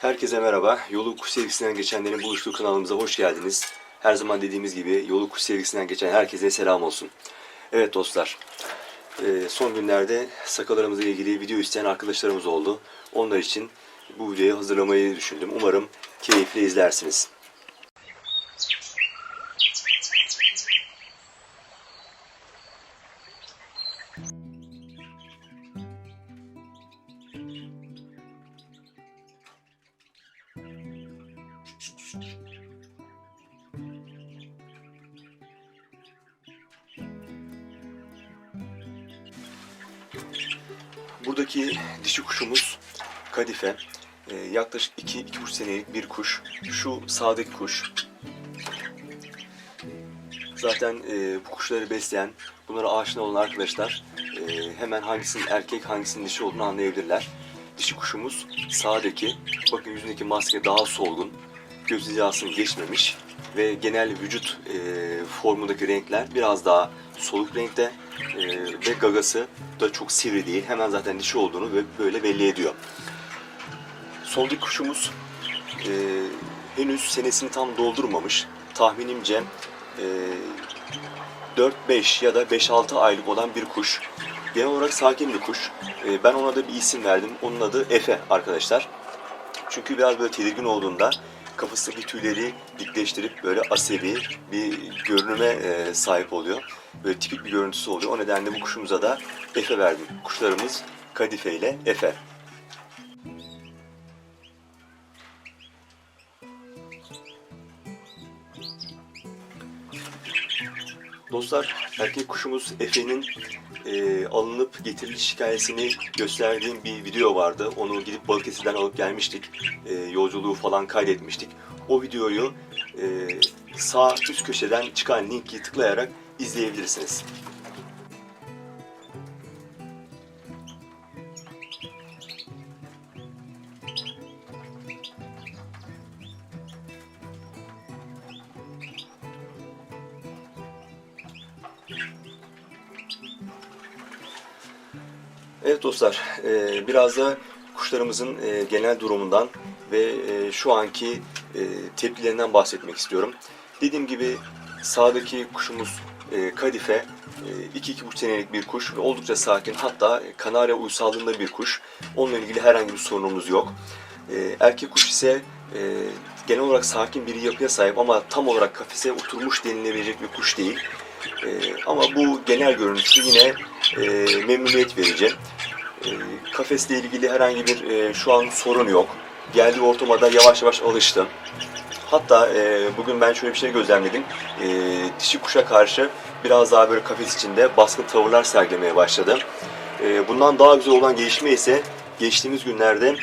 Herkese merhaba. Yolu kuş sevgisinden geçenlerin buluştuğu kanalımıza hoş geldiniz. Her zaman dediğimiz gibi yolu kuş sevgisinden geçen herkese selam olsun. Evet dostlar, e, son günlerde sakalarımızla ilgili video isteyen arkadaşlarımız oldu. Onlar için bu videoyu hazırlamayı düşündüm. Umarım keyifle izlersiniz. Buradaki dişi kuşumuz kadife. Ee, yaklaşık 2-2,5 senelik bir kuş. Şu sağdaki kuş. Zaten e, bu kuşları besleyen, bunlara aşina olan arkadaşlar e, hemen hangisinin erkek hangisinin dişi olduğunu anlayabilirler. Dişi kuşumuz sağdaki. Bakın yüzündeki maske daha solgun. Göz hizasını geçmemiş. Ve genel vücut e, formundaki renkler biraz daha soluk renkte. E, ve gagası da çok sivri değil. Hemen zaten dişi olduğunu ve böyle belli ediyor. Soldaki kuşumuz e, henüz senesini tam doldurmamış. Tahminimce e, 4-5 ya da 5-6 aylık olan bir kuş. Genel olarak sakin bir kuş. E, ben ona da bir isim verdim. Onun adı Efe arkadaşlar. Çünkü biraz böyle tedirgin olduğunda kafasındaki tüyleri dikleştirip böyle asevi bir görünüme e, sahip oluyor. Böyle tipik bir görüntüsü oluyor. O nedenle bu kuşumuza da Efe verdim. Kuşlarımız Kadife ile Efe. Dostlar, erkek kuşumuz Efe'nin e, alınıp getiriliş hikayesini gösterdiğim bir video vardı. Onu gidip Balıkesir'den alıp gelmiştik. E, yolculuğu falan kaydetmiştik. O videoyu e, sağ üst köşeden çıkan linki tıklayarak izleyebilirsiniz. Evet dostlar, e, biraz da kuşlarımızın e, genel durumundan ve e, şu anki tepkilerinden bahsetmek istiyorum. Dediğim gibi sağdaki kuşumuz Kadife, 2-2,5 senelik bir kuş ve oldukça sakin hatta kanarya uysallığında bir kuş. Onunla ilgili herhangi bir sorunumuz yok. Erkek kuş ise genel olarak sakin bir yapıya sahip ama tam olarak kafese oturmuş denilebilecek bir kuş değil. Ama bu genel görüntüsü yine memnuniyet verici. E, kafesle ilgili herhangi bir e, şu an sorun yok. Geldiği ortama da yavaş yavaş alıştı. Hatta e, bugün ben şöyle bir şey gözlemledim. E, dişi kuşa karşı biraz daha böyle kafes içinde baskın tavırlar sergilemeye başladı. E, bundan daha güzel olan gelişme ise geçtiğimiz günlerde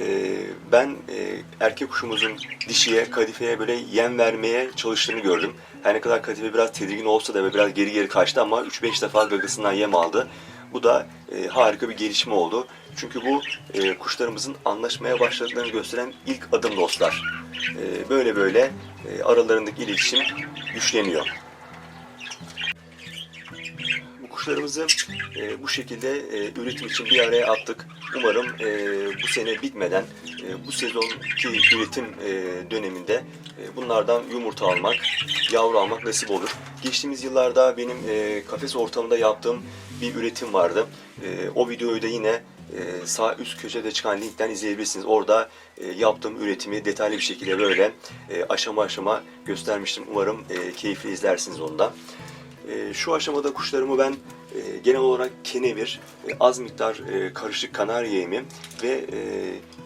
e, ben e, erkek kuşumuzun dişiye, kadifeye böyle yem vermeye çalıştığını gördüm. Her ne kadar kadife biraz tedirgin olsa da ve biraz geri geri kaçtı ama 3-5 defa gagasından yem aldı. Bu da e, harika bir gelişme oldu. Çünkü bu e, kuşlarımızın anlaşmaya başladığını gösteren ilk adım dostlar. E, böyle böyle e, aralarındaki iletişim güçleniyor. Bu kuşlarımızı e, bu şekilde e, üretim için bir araya attık. Umarım e, bu sene bitmeden e, bu sezonki üretim e, döneminde e, bunlardan yumurta almak, yavru almak nasip olur. Geçtiğimiz yıllarda benim e, kafes ortamında yaptığım bir üretim vardı. E, o videoyu da yine e, sağ üst köşede çıkan linkten izleyebilirsiniz. Orada e, yaptığım üretimi detaylı bir şekilde böyle e, aşama aşama göstermiştim. Umarım e, keyifli izlersiniz onu da. E, şu aşamada kuşlarımı ben e, genel olarak kenevir, e, az miktar e, karışık kanarya yemi ve e,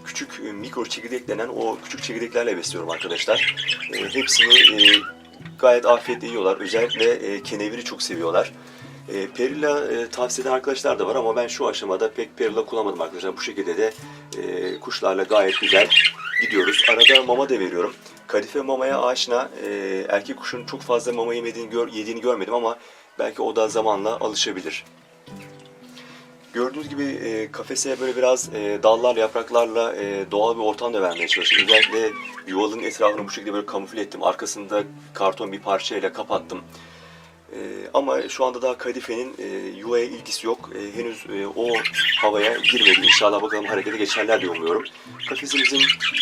küçük e, mikro çekirdek denen o küçük çekirdeklerle besliyorum arkadaşlar. E, hepsini e, gayet afiyetle yiyorlar. Özellikle e, keneviri çok seviyorlar. E, perilla e, tavsiye eden arkadaşlar da var ama ben şu aşamada pek perilla kullanmadım arkadaşlar. Bu şekilde de e, kuşlarla gayet güzel gidiyoruz. Arada mama da veriyorum. Kadife mamaya aşina e, erkek kuşun çok fazla mama yemediğini gör, yediğini görmedim ama belki o da zamanla alışabilir. Gördüğünüz gibi e, kafese böyle biraz e, dallarla, yapraklarla e, doğal bir ortam da vermeye çalıştım. Özellikle yuvalın etrafını bu şekilde böyle kamufle ettim. Arkasında karton bir parçayla kapattım. E, ama şu anda daha kadifenin e, yuvaya ilgisi yok. E, henüz e, o havaya girmedi. İnşallah bakalım harekete geçerler diye umuyorum. Kafesimizin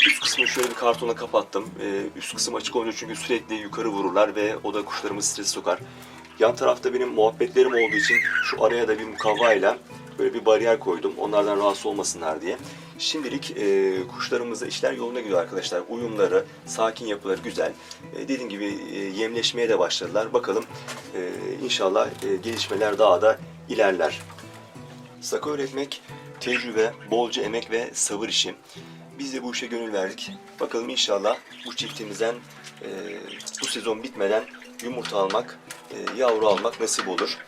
üst kısmını şöyle bir kartonla kapattım. E, üst kısım açık olunca çünkü sürekli yukarı vururlar ve o da kuşlarımı stres sokar. Yan tarafta benim muhabbetlerim olduğu için şu araya da bir mukavvayla böyle bir bariyer koydum. Onlardan rahatsız olmasınlar diye. Şimdilik e, kuşlarımızda işler yoluna gidiyor arkadaşlar. Uyumları, sakin yapıları güzel. E, dediğim gibi e, yemleşmeye de başladılar. Bakalım e, inşallah e, gelişmeler daha da ilerler. Saka öğretmek tecrübe, bolca emek ve sabır işi. Biz de bu işe gönül verdik. Bakalım inşallah bu çiftimizden e, bu sezon bitmeden yumurta almak, e, yavru almak nasip olur.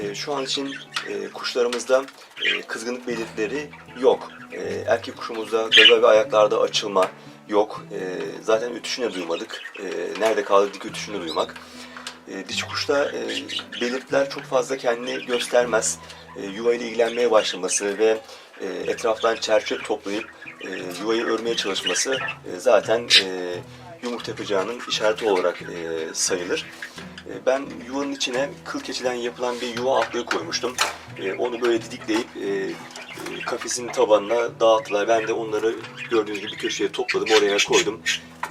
E, şu an için e, kuşlarımızda e, kızgınlık belirtileri yok. E, erkek kuşumuzda gaga ve ayaklarda açılma yok. Zaten ötüşünü de duymadık. Nerede kaldı dik ötüşünü duymak. Dişi kuşta belirtiler çok fazla kendini göstermez. E, yuva ile ilgilenmeye başlaması ve etraftan çerçeve toplayıp e, yuvayı örmeye çalışması zaten e, yumurta yapacağının işareti olarak e, sayılır. E, ben yuvanın içine kıl keçiden yapılan bir yuva altlığı koymuştum. E, onu böyle didikleyip e, e, kafesin tabanına dağıttılar. Ben de onları gördüğünüz gibi köşeye topladım, oraya koydum.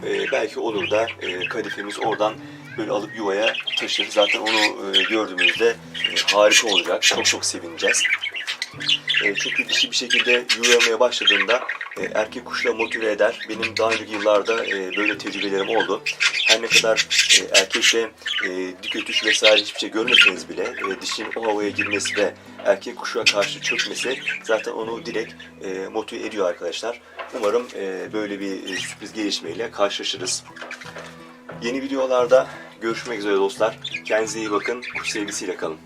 E, belki olur da e, kadifemiz oradan böyle alıp yuvaya taşır. Zaten onu e, gördüğümüzde e, harika olacak. Çok çok sevineceğiz. E, çünkü dişi bir şekilde yuvamaya başladığında e, erkek kuşla motive eder. Benim daha önceki yıllarda e, böyle tecrübelerim oldu. Her ne kadar e, erkekle e, dik ötüş vesaire hiçbir şey görmeseniz bile e, dişinin o havaya girmesi ve erkek kuşa karşı çökmesi zaten onu direkt e, motive ediyor arkadaşlar. Umarım böyle bir sürpriz gelişmeyle karşılaşırız. Yeni videolarda görüşmek üzere dostlar. Kendinize iyi bakın. Kuş sevgisiyle kalın.